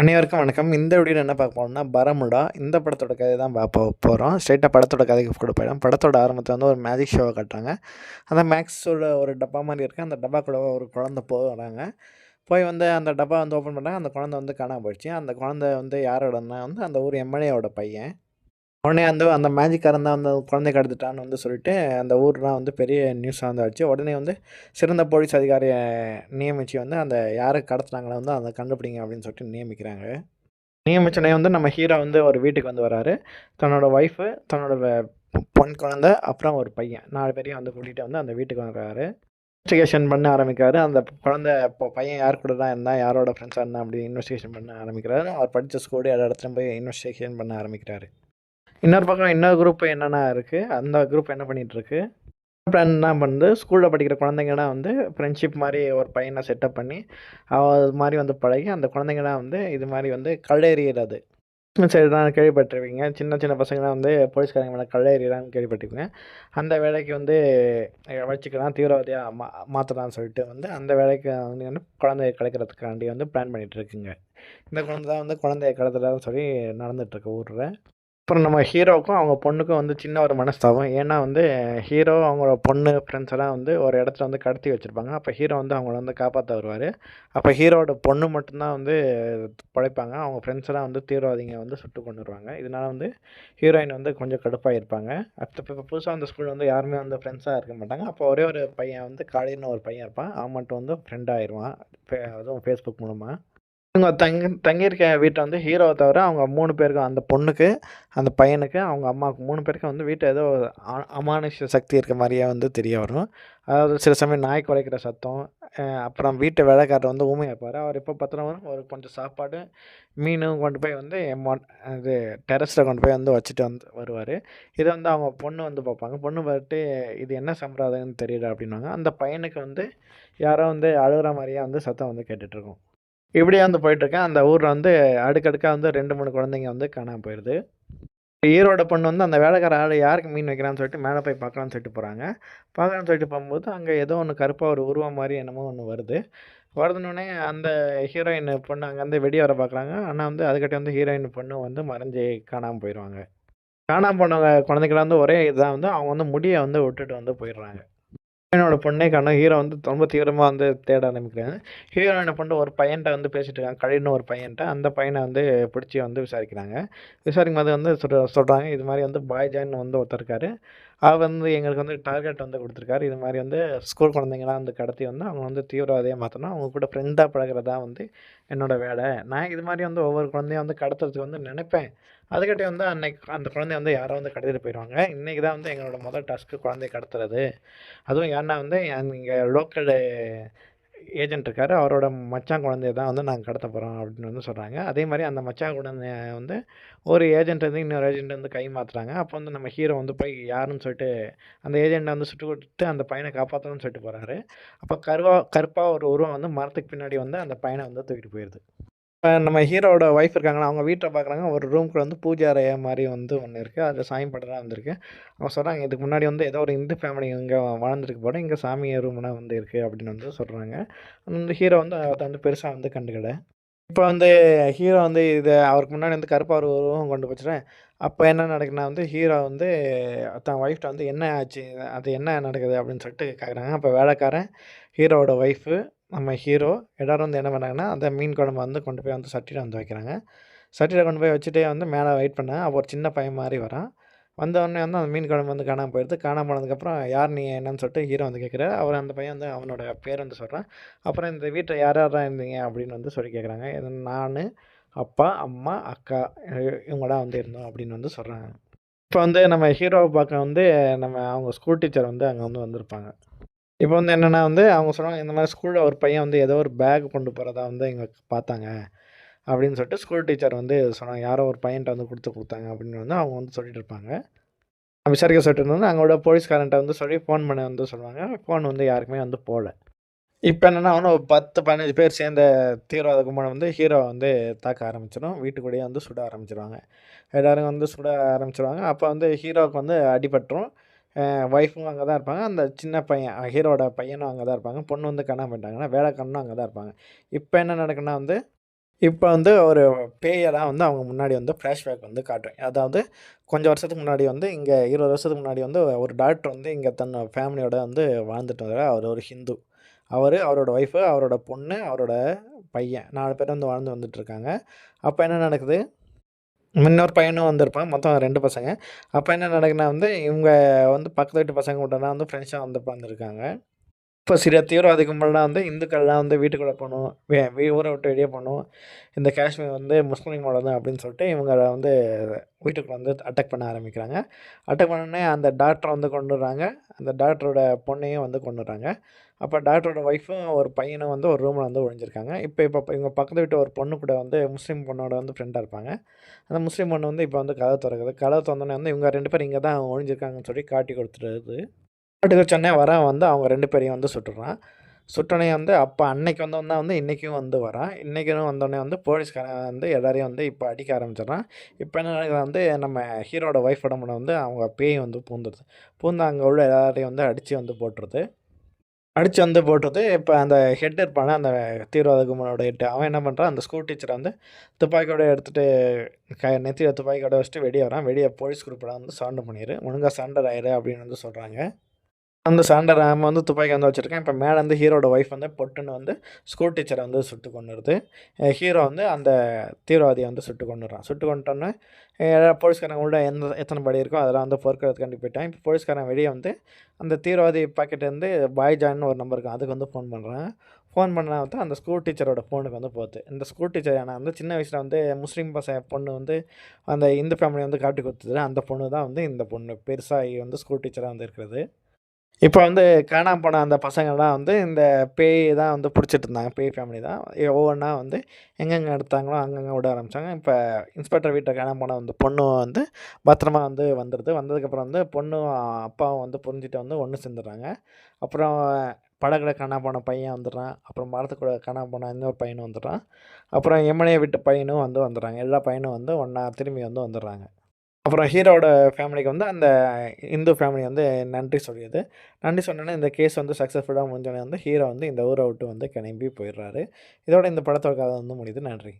அனைவருக்கும் வணக்கம். இந்த வீடியோ என்ன பார்க்க போறோம்னா பரமுடா இந்த படத்தோட கதை தான் பார்ப்ப போகிறோம் ஸ்ட்ரைட்டாக படத்தோட கதைக்கு கூட போயிடும் படத்தோட ஆரம்பத்தில் வந்து ஒரு மேஜிக் ஷோவை காட்டுறாங்க. அந்த மேக்ஸோட ஒரு டப்பா மாதிரி இருக்குது அந்த டப்பாக்குள்ள ஒரு குழந்தை போகிறாங்க போய் வந்து அந்த டப்பா வந்து ஓப்பன் பண்ணுறாங்க அந்த குழந்தை வந்து காணாமல் போயிடுச்சு. அந்த குழந்தை வந்து யாரோடனா வந்து அந்த ஊர் எம்எல்ஏவோட பையன். உடனே வந்து அந்த மேஜிக்காரன் தான் வந்து குழந்தை கடத்திட்டான்னு வந்து சொல்லிட்டு அந்த ஊர்லாம் வந்து பெரிய நியூஸாக வந்து ஆச்சு உடனே வந்து சிறந்த போலீஸ் அதிகாரியை நியமித்து வந்து அந்த யாரை கடத்துனாங்களோ வந்து அதை கண்டுபிடிங்க அப்படின்னு சொல்லிட்டு நியமிக்கிறாங்க. நியமிச்சோடனே வந்து நம்ம ஹீரோ வந்து ஒரு வீட்டுக்கு வந்து வராரு. தன்னோட ஒய்ஃபு தன்னோட பொன் குழந்தை அப்புறம் ஒரு பையன். நாலு பேரையும் வந்து கூட்டிகிட்டு வந்து அந்த வீட்டுக்கு வர்றாரு. இன்வெஸ்டிகேஷன் பண்ண ஆரம்பிக்கிறாரு. அந்த குழந்தை இப்போ பையன் யார் கூட தான் இருந்தால் யாரோட ஃப்ரெண்ட்ஸாக இருந்தால் அப்படி இன்வெஸ்டிகேஷன் பண்ண ஆரம்பிக்கிறாரு. அவர் படித்த ஸ்கூலு எல்லா இடத்துலையும் போய் இன்வெஸ்டிகேஷன் பண்ண ஆரம்பிக்கிறாரு. இன்னொரு பக்கம் இன்னொரு குரூப் என்னென்ன இருக்குது அந்த குரூப் என்ன பண்ணிகிட்ருக்கு இருக்கு பிளான் என்ன பண்ணுது ஸ்கூலில் படிக்கிற குழந்தைங்கன்னா வந்து ஃப்ரெண்ட்ஷிப் மாதிரி ஒரு பையனை செட்டப் பண்ணி அவ அது மாதிரி வந்து பழகி அந்த குழந்தைங்களாம் வந்து இது மாதிரி வந்து கல்லெறியிறது சரி தான் கேள்விப்பட்டிருப்பீங்க. சின்ன சின்ன பசங்களாம் வந்து போலீஸ்காரங்க மேலே கல்லெறியலாம்னு கேள்விப்பட்டிருப்பீங்க. அந்த வேலைக்கு வந்து வச்சுக்கலாம் தீவிரவாதியாக மா மாற்றலாம்னு சொல்லிட்டு வந்து அந்த வேலைக்கு வந்து வந்து குழந்தைய கிடைக்கிறதுக்காண்டி வந்து பிளான் பண்ணிகிட்ருக்குங்க இந்த குழந்தை தான் வந்து குழந்தைய கடத்துறதுன்னு சொல்லி நடந்துகிட்ருக்கு ஊரில். அப்புறம் நம்ம ஹீரோவுக்கும் அவங்க பொண்ணுக்கும் வந்து சின்ன ஒரு மனஸ்தாபம். ஏன்னா வந்து ஹீரோ அவங்களோட பொண்ணு ஃப்ரெண்ட்ஸ் எல்லாம் வந்து ஒரு இடத்துல வந்து கடத்தி வச்சுருப்பாங்க. அப்போ ஹீரோ வந்து அவங்கள வந்து காப்பாற்ற வருவார். அப்போ ஹீரோவோட பொண்ணு மட்டும்தான் வந்து பழைப்பாங்க அவங்க ஃப்ரெண்ட்ஸ் எல்லாம் வந்து தீவிரவாதிங்க வந்து சுட்டு கொண்டு வருவாங்க இதனால் வந்து ஹீரோயின் வந்து கொஞ்சம் கடுப்பாக இருப்பாங்க அடுத்து இப்போ புதுசாக அந்த ஸ்கூலில் வந்து யாருமே வந்து ஃப்ரெண்ட்ஸாக இருக்க மாட்டாங்க. அப்போ ஒரே ஒரு பையன் வந்து காளின்னு ஒரு பையன் இருப்பான். அவன் மட்டும் வந்து ஃப்ரெண்ட் ஆயிடுவான் அதுவும் ஃபேஸ்புக் மூலமாக இவங்க தங்கி தங்கியிருக்க வீட்டை வந்து ஹீரோவை தவிர அவங்க மூணு பேருக்கும் அந்த பொண்ணுக்கு அந்த பையனுக்கு அவங்க அம்மாவுக்கு மூணு பேருக்கும் வந்து வீட்டை ஏதோ அ- சக்தி இருக்க மாதிரியே வந்து தெரிய வரும் அதாவது சில சமயம் நாய் குறைக்கிற சத்தம் அப்புறம் வீட்டு வேலைக்காரர் வந்து ஊமையாப்பார் அவர் எப்போ பார்த்தாலும் ஒரு கொஞ்சம் சாப்பாடு மீனும் கொண்டு போய் வந்து இது டெரஸில் கொண்டு போய் வந்து வச்சுட்டு வந்து வருவார். இதை வந்து அவங்க பொண்ணு வந்து பார்ப்பாங்க. பொண்ணு பார்த்துட்டு இது என்ன சம்பிரதாயம்னு தெரியல அப்படின்னுவாங்க. அந்த பையனுக்கு வந்து யாரோ வந்து அழுகுற மாதிரியே வந்து சத்தம் வந்து கேட்டுட்ருக்கோம் இப்படியே வந்து போயிட்டுருக்கேன். அந்த ஊரில் வந்து அடுக்கடுக்காக வந்து ரெண்டு மூணு குழந்தைங்க வந்து காணாமல் போயிடுது ஈரோட பொண்ணு வந்து அந்த வேலைக்கார ஆள் யாருக்கு மீன் வைக்கிறான்னு சொல்லிட்டு மேலே போய் பார்க்கலான்னு சொல்லிட்டு போகிறாங்க பார்க்கலான்னு சொல்லிட்டு போகும்போது அங்கே ஏதோ ஒன்று கருப்பாக ஒரு உருவம் மாதிரி என்னமோ ஒன்று வருது. வருதுனோடனே அந்த ஹீரோயின் பொண்ணு அங்கேருந்து வெளியே வர பார்க்குறாங்க. ஆனால் வந்து அதுக்கிட்ட வந்து ஹீரோயின் பொண்ணு வந்து மறைஞ்சு காணாமல் போயிடுவாங்க காணாமல் போனவங்க குழந்தைகளை வந்து ஒரே இதுதான் வந்து அவங்க வந்து முடியை வந்து விட்டுட்டு வந்து போயிடுறாங்க. என்னோட பொண்ணே காணும் ஹீரோ வந்து ரொம்ப தீவிரமாக வந்து தேட ஆரம்பிக்கிறாங்க ஹீரோயினை பொண்ணு ஒரு பையன்ட்ட வந்து பேசிட்டு இருக்காங்க. கழின்னு ஒரு பையன்ட்ட. அந்த பையனை வந்து பிடிச்சி வந்து விசாரிக்கிறாங்க. விசாரிக்கும் போது வந்து சொல்ற சொல்கிறாங்க இது மாதிரி வந்து பாய் ஜான் வந்து ஒருத்தர் இருக்காரு. அவர் வந்து எங்களுக்கு வந்து டார்கெட் வந்து கொடுத்துருக்காரு. இது மாதிரி வந்து ஸ்கூல் குழந்தைங்களாம் வந்து கடத்தி வந்து அவங்க வந்து தீவிரவாதியாக மாற்றணும் அவங்க கூட ஃப்ரெண்டாக பழகிறதா வந்து என்னோட வேலை. நான் இது மாதிரி வந்து ஒவ்வொரு குழந்தையும் வந்து கடத்துறதுக்கு வந்து நினைப்பேன். அதுக்கிட்டே வந்து அன்னைக்கு அந்த குழந்தைய வந்து யாரோ வந்து கடத்திட்டு போயிடுவாங்க இன்றைக்கி தான் வந்து எங்களோட முதல் டாஸ்க்கு குழந்தைய கடத்துறது. அதுவும் ஏன்னா வந்து இங்கே லோக்கல் ஏஜென்ட் இருக்கார். அவரோட மச்சான் குழந்தைய தான் வந்து நாங்கள் கடத்த போகிறோம் அப்படின்னு வந்து சொல்கிறாங்க அதே மாதிரி அந்த மச்சான் குழந்தைய வந்து ஒரு ஏஜென்ட் வந்து இன்னொரு ஏஜென்ட் வந்து கை மாற்றுறாங்க அப்போ வந்து நம்ம ஹீரோ வந்து போய் யாருன்னு சொல்லிட்டு அந்த ஏஜென்ட்டை வந்து சுட்டு கொடுத்து அந்த பையனை காப்பாற்றணும்னு சொல்லிட்டு போகிறாரு அப்போ கருவா கருப்பாக ஒரு உருவம் வந்து மரத்துக்கு பின்னாடி வந்து அந்த பையனை வந்து தூக்கிட்டு போயிடுது இப்போ நம்ம ஹீரோட ஒய்ஃப் இருக்காங்கன்னா அவங்க வீட்டை பார்க்குறாங்க ஒரு ரூம்குள்ள வந்து பூஜை அறைய மாதிரி வந்து ஒன்று இருக்குது அதில் சாமி படம்லாம் வந்திருக்கு. அவங்க சொல்கிறாங்க இதுக்கு முன்னாடி வந்து ஏதோ ஒரு இந்து ஃபேமிலி இங்கே வாழ்ந்துருக்கு போட இங்கே சாமி ரூம்லாம் வந்து இருக்குது அப்படின்னு வந்து சொல்கிறாங்க அந்த ஹீரோ வந்து அதை வந்து பெருசாக வந்து கண்டுக்கிட இப்போ வந்து ஹீரோ வந்து இது அவருக்கு முன்னாடி வந்து கருப்பார் ஒரு உருவம் கொண்டு போச்சுட்டேன் அப்போ என்ன நடக்குதுன்னா வந்து ஹீரோ வந்து தன் ஒய்ஃப்ட்ட வந்து என்ன ஆச்சு அது என்ன நடக்குது அப்படின்னு சொல்லிட்டு கேட்குறாங்க அப்போ வேலைக்காரன் ஹீரோவோட ஒய்ஃபு நம்ம ஹீரோ எல்லோரும் வந்து என்ன பண்ணாங்கன்னா அந்த மீன் குழம்பு வந்து கொண்டு போய் வந்து சட்டியில் வந்து வைக்கிறாங்க. சட்டியில் கொண்டு போய் வச்சுட்டே வந்து மேலே வெயிட் பண்ணேன் அப்போ ஒரு சின்ன பையன் மாதிரி வரான். வந்தவொடனே வந்து அந்த மீன் குழம்பு வந்து காணாமல் போயிடுது. காணாமல் போனதுக்கப்புறம் யார் நீ என்னன்னு சொல்லிட்டு ஹீரோ வந்து கேட்குறாரு. அவர் அந்த பையன் வந்து அவனோட பேர் வந்து சொல்கிறான் அப்புறம் இந்த வீட்டில் யார் யாராக இருந்தீங்க? அப்படின்னு வந்து சொல்லி கேட்குறாங்க. இது நான் அப்பா அம்மா அக்கா இவங்களாம் வந்து இருந்தோம் அப்படின்னு வந்து சொல்கிறாங்க இப்போ வந்து நம்ம ஹீரோவை பார்க்க வந்து நம்ம அவங்க ஸ்கூல் டீச்சர் வந்து அங்கே வந்து வந்திருப்பாங்க. இப்போ வந்து என்னென்னா வந்து அவங்க சொன்னாங்க இந்த மாதிரி ஸ்கூலில் ஒரு பையன் வந்து ஏதோ ஒரு பேக் கொண்டு போகிறதா வந்து எங்களுக்கு பார்த்தாங்க. அப்படின்னு சொல்லிட்டு ஸ்கூல் டீச்சர் வந்து சொன்னாங்க யாரோ ஒரு பையன்ட்ட வந்து கொடுத்து கொடுத்தாங்க அப்படின்னு வந்து அவங்க வந்து சொல்லிட்டு இருப்பாங்க. விசாரிக்க சொல்லிட்டு இருந்தோம். அங்கோட போலீஸ்காரன்ட்ட வந்து சொல்லி ஃபோன் பண்ண வந்து சொல்லுவாங்க. ஃபோன் வந்து யாருக்குமே வந்து போகல. இப்போ என்னென்னா வந்து ஒரு பத்து பதினஞ்சு பேர் சேர்ந்த தீவிரவாத கும்பலை வந்து ஹீரோவை வந்து தாக்க ஆரம்பிச்சிடும் வீட்டுக்குள்ளேயே வந்து சுட ஆரம்பிச்சிடுவாங்க எல்லோரும் வந்து சுட ஆரம்பிச்சிடுவாங்க அப்போ வந்து ஹீரோவுக்கு வந்து அடிபட்டுரும். ஒய்ஃபும் அங்கே தான் இருப்பாங்க. அந்த சின்ன பையன் ஹீரோட பையனும் அங்கே தான் இருப்பாங்க. பொண்ணு வந்து கண்ணா பண்ணிட்டாங்கன்னா வேலை வேலைக்காரனும் அங்கே தான் இருப்பாங்க. இப்போ என்ன நடக்குன்னா வந்து இப்போ வந்து ஒரு பேயெல்லாம் வந்து அவங்க முன்னாடி வந்து ஃப்ளாஷ்பேக் வந்து காட்டுறேன். அதாவது கொஞ்சம் வருஷத்துக்கு முன்னாடி வந்து இங்கே இருபது வருஷத்துக்கு முன்னாடி வந்து ஒரு டாக்டர் வந்து இங்கே தன் ஃபேமிலியோட வந்து வாழ்ந்துட்டு வந்தார் அவர் ஒரு ஹிந்து. அவர் அவரோட ஒய்ஃபு அவரோட பொண்ணு அவரோட பையன். நாலு பேர் வந்து வாழ்ந்து வந்துட்டுருக்காங்க அப்போ என்ன நடக்குது? இன்னொரு பையனும் வந்திருப்பான். மொத்தம் ரெண்டு பசங்க. அப்போ என்ன நடக்குதுன்னா வந்து இவங்க வந்து பக்கத்து வீட்டு பசங்க கூடலாம் வந்து ஃப்ரெண்ட்ஸாக வந்து உட்காந்துருக்காங்க இப்போ சில தீவிரவாதி கும்பல்லாம் வந்து இந்துக்கள்லாம் வந்து வீட்டுக்குள்ளே போகணும் வே வீ ஊரை விட்டு வெளியே போகணும் இந்த காஷ்மீர் வந்து முஸ்லீமோட தான் அப்படின்னு சொல்லிட்டு இவங்க வந்து வீட்டுக்குள்ளே வந்து அட்டாக் பண்ண ஆரம்பிக்கிறாங்க. அட்டாக் பண்ணோடனே அந்த டாக்டரை வந்து கொண்டு வர்றாங்க. அந்த டாக்டரோட பொண்ணையும் வந்து கொண்டு வர்றாங்க. அப்போ டாக்டரோட ஒய்ஃபும் ஒரு பையனும் வந்து ஒரு ரூமில் வந்து ஒழிஞ்சிருக்காங்க இப்போ இப்போ இவங்க பக்கத்து வீட்டு ஒரு பொண்ணு கூட வந்து முஸ்லீம் பொண்ணோட வந்து ஃப்ரெண்டாக இருப்பாங்க. அந்த முஸ்லீம் பொண்ணு வந்து இப்போ வந்து கதை திறக்குது. கதை திறந்தோடனே வந்து இவங்க ரெண்டு பேரும் இங்கே தான் ஒழிஞ்சிருக்காங்கன்னு சொல்லி காட்டி கொடுத்துருது காட்டுக்கு சொன்னே வரான் வந்து அவங்க ரெண்டு பேரையும் வந்து சுட்டுறான். சுட்டோனே வந்து அப்போ அன்னைக்கு வந்தவன் வந்து இன்றைக்கும் வந்து வரான். இன்றைக்கும் வந்தோடனே வந்து போலீஸ்காரன் வந்து எல்லாரையும் வந்து இப்போ அடிக்க ஆரம்பிச்சிடுறான். இப்போ என்ன வந்து நம்ம ஹீரோட ஒய்ஃப் உடம்புல வந்து அவங்க பேய் வந்து பூந்துடுது பூந்து அங்கே உள்ள எல்லாரையும் வந்து அடித்து வந்து போட்டுருது. அடித்து வந்து போட்டது இப்போ அந்த ஹெட் இருப்பான அந்த தீவிரவாத கும்பலோட ஹெட் அவன் என்ன பண்ணுறான் அந்த ஸ்கூல் டீச்சரை வந்து துப்பாக்கியோட எடுத்துகிட்டு க நெத்தியில் துப்பாக்கியோட வச்சுட்டு வெளியே வரான். வெளியே போலீஸ் குரூப்பில் வந்து சரண்டர் பண்ணிடு ஒழுங்காக சரண்டர் ஆயிரு அப்படின்னு வந்து சொல்கிறாங்க அந்த சாண்டர் ஆம் வந்து துப்பாக்கி வந்து வச்சுருக்கேன். இப்போ மேலே வந்து ஹீரோட ஒய்ஃப் வந்து பொட்டுன்னு வந்து ஸ்கூல் டீச்சரை வந்து சுட்டு கொண்டுருது ஹீரோ வந்து அந்த தீவிரவாதியை வந்து சுட்டு கொண்டுறான் சுட்டு கொண்டுட்டோன்னே போலீஸ்காரங்க உள்ள எந்த எத்தனை படி இருக்கோ அதெல்லாம் வந்து பொறுக்கிறதுக்காண்டி போயிட்டான். இப்போ போலீஸ்காரன் வெளியே வந்து அந்த தீவிரவாதி பாக்கெட்லேருந்து பாய் ஜான்னு ஒரு நம்பர் இருக்கும் அதுக்கு வந்து ஃபோன் பண்ணுறேன் ஃபோன் பண்ணால் வந்து அந்த ஸ்கூல் டீச்சரோட ஃபோனுக்கு வந்து போகுது. இந்த ஸ்கூல் டீச்சர் ஏன்னா வந்து சின்ன வயசில் வந்து முஸ்லீம் பசங்க பொண்ணு வந்து அந்த இந்து ஃபேமிலி வந்து காட்டி கொடுத்தது. அந்த பொண்ணு தான் வந்து இந்த பொண்ணு பெருசாகி வந்து ஸ்கூல் டீச்சராக வந்து இருக்கிறது. இப்போ வந்து காணாமல் போன அந்த பசங்கள்லாம் வந்து இந்த பேய் தான் வந்து பிடிச்சிட்டு இருந்தாங்க பேய் ஃபேமிலி தான். ஒவ்வொன்றா வந்து எங்கெங்கே எடுத்தாங்களோ அங்கங்கே விட ஆரம்பித்தாங்க இப்போ இன்ஸ்பெக்டர் வீட்டை காணாம போன வந்து பொண்ணு வந்து பத்திரமா வந்து வந்துடுது வந்ததுக்கப்புறம் வந்து பொண்ணும் அப்பாவும் வந்து புரிஞ்சுட்டு வந்து ஒன்று சேர்ந்துடுறாங்க. அப்புறம் படகுல காணாமல் போன பையன் வந்துடுறான். அப்புறம் மரத்துக்கூட காணாமல் போன இன்னொரு பையனும் வந்துடுறான். அப்புறம் எம்எல்ஏ வீட்டு பையனும் வந்து வந்துடுறாங்க. எல்லா பையனும் வந்து ஒன்றா திரும்பி வந்து வந்துடுறாங்க. அப்புறம் ஹீரோட ஃபேமிலிக்கு வந்து அந்த இந்து ஃபேமிலி வந்து நன்றி சொல்லியது. நன்றி சொன்னோன்னே இந்த கேஸ் வந்து சக்ஸஸ்ஃபுல்லாக முடிஞ்சோடனே வந்து ஹீரோ வந்து இந்த ஊரை விட்டு வந்து கிளம்பி போயிடுறாரு. இதோட இந்த படத்தோட கதை வந்து முடியுது. நன்றி.